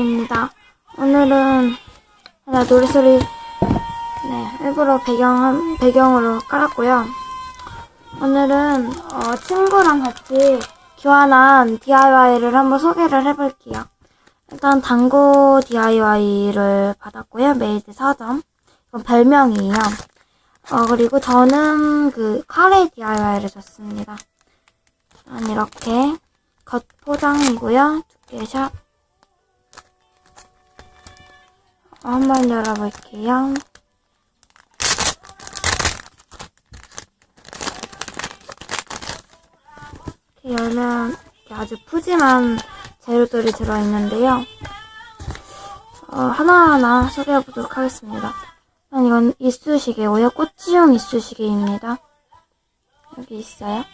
입니다. 오늘은 하나 노래소리 네 일부러 배경 배경으로 깔았고요. 오늘은 어, 친구랑 같이 교환한 DIY를 한번 소개를 해볼게요. 일단 당구 DIY를 받았고요. 메이드 4점. 이건 별명이에요. 어, 그리고 저는 그 카레 DIY를 줬습니다. 이렇게 겉 포장이고요. 두께샷. 한번 열어볼게요. 이렇게 열면 아주 푸짐한 재료들이 들어있는데요. 어, 하나하나 소개해보도록 하겠습니다. 이건 이쑤시개고요. 꽃지용 이쑤시개입니다. 여기 있어요.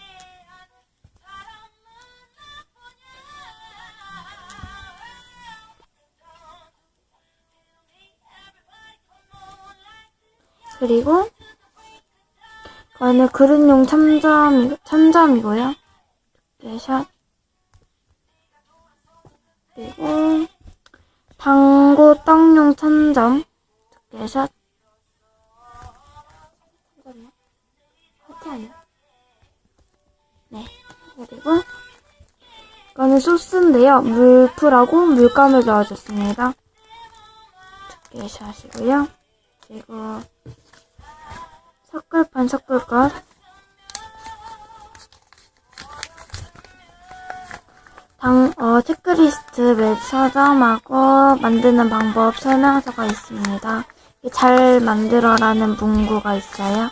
그리고 이거는 그릇용 참점, 참점이고요. 샷 그리고 당고 떡용 천점 두께샷 천점이요? 하트 아니야? 네 그리고 이거는 소스인데요 물풀하고 물감을 넣어줬습니다 두께 샷이고요 그리고 섞을판 섞을것 당, 어, 체크리스트 몇 서점하고 만드는 방법 설명서가 있습니다. 잘 만들어라는 문구가 있어요.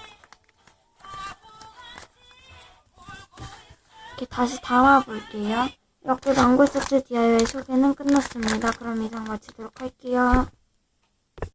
이렇게 다시 담아볼게요. 이렇게 망고 소스 DIY 소개는 끝났습니다. 그럼 이상 마치도록 할게요.